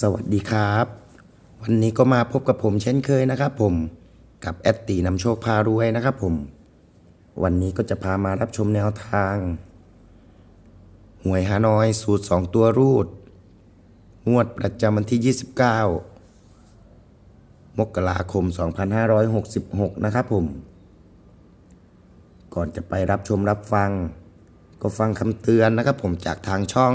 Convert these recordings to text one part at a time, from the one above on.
สวัสดีครับ วันนี้ก็มาพบกับผมเช่นเคยนะครับผมกับแอดตีนำโชคพารวยนะครับผม วันนี้ก็จะพามารับชมแนวทาง หวยฮานอยสูตร 2 ตัวรูด งวดประจำวันที่ 29 มกราคม 2566 นะครับผม ก่อนจะไปรับชมรับฟัง ก็ฟังคำเตือนนะครับผมจากทางช่อง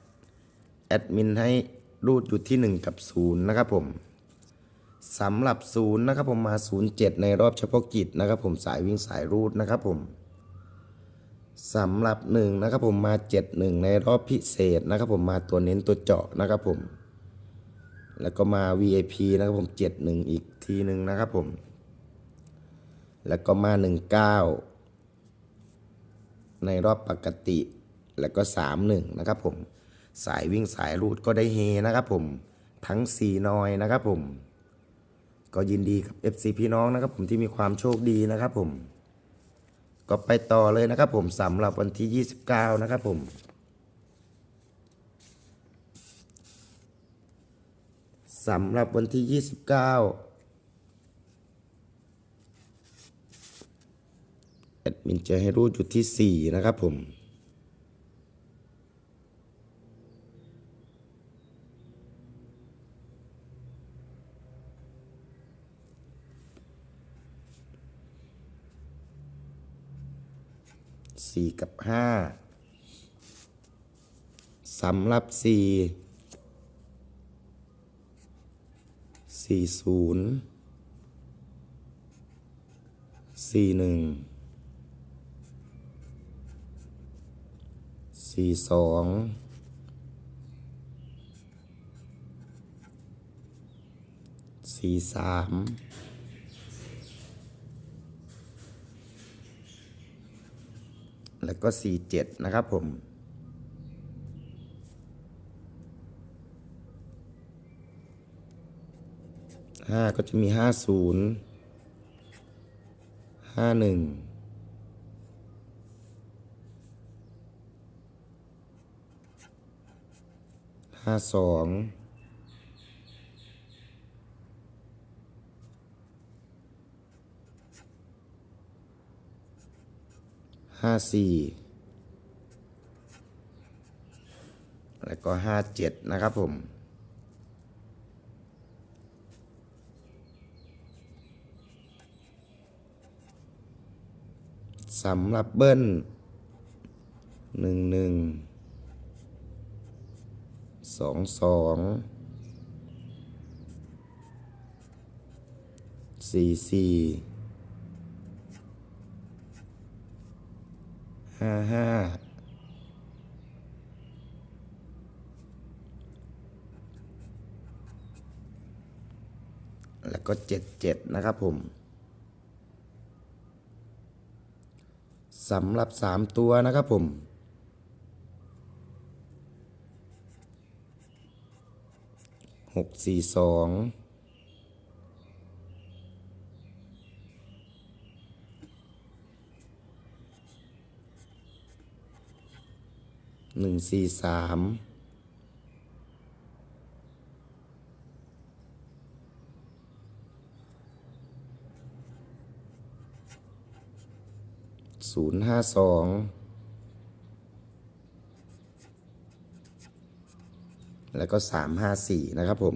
แอดมินให้รูดอยู่ที่ 1 กับ 0 นะครับผมสำหรับ 0 นะครับผมมา 07 ในรอบเฉพาะกิจนะครับผมสายวิ่งสายรูดนะครับผมสำหรับ 1 นะครับผมมา 71 ในรอบพิเศษนะครับผมมาตัวเน้นตัวเจาะนะครับผมแล้วก็มา VIP นะครับผม 71 อีกทีหนึ่งนะครับผม แล้วก็มา 19 ในรอบปกติ แล้วก็ 31 นะครับผม สายวิ่งสายรูดก็ได้เฮนะครับผมทั้ง4นอยนะครับผม ก็ยินดีกับ FC พี่น้องนะครับผมที่มีความโชคดีนะครับผม ก็ไปต่อเลยนะครับผมสำหรับวันที่ 29 นะครับผมสำหรับวันที่ 29แอดมินจะให้รูดอยู่ที่ 4 นะครับผม 4 กับ 5 สำหรับ 4 4 0 4 1 4 2 4 3 แล้วก็ C7 นะครับผมห้าก็จะมีห้าศูนย์ห้าหนึ่งห้าสอง ห้าสี่แล้วก็ห้าเจ็ดนะครับผมสำหรับเบิ้ลหนึ่งหนึ่งสองสองสี่สี่ ห้าห้าแล้วก็เจ็ดเจ็ดนะครับผมสำหรับสามตัวนะครับผมหกสี่สอง หนึ่งสี่สามศูนย์ห้าสองแล้วก็สามห้าสี่นะครับผม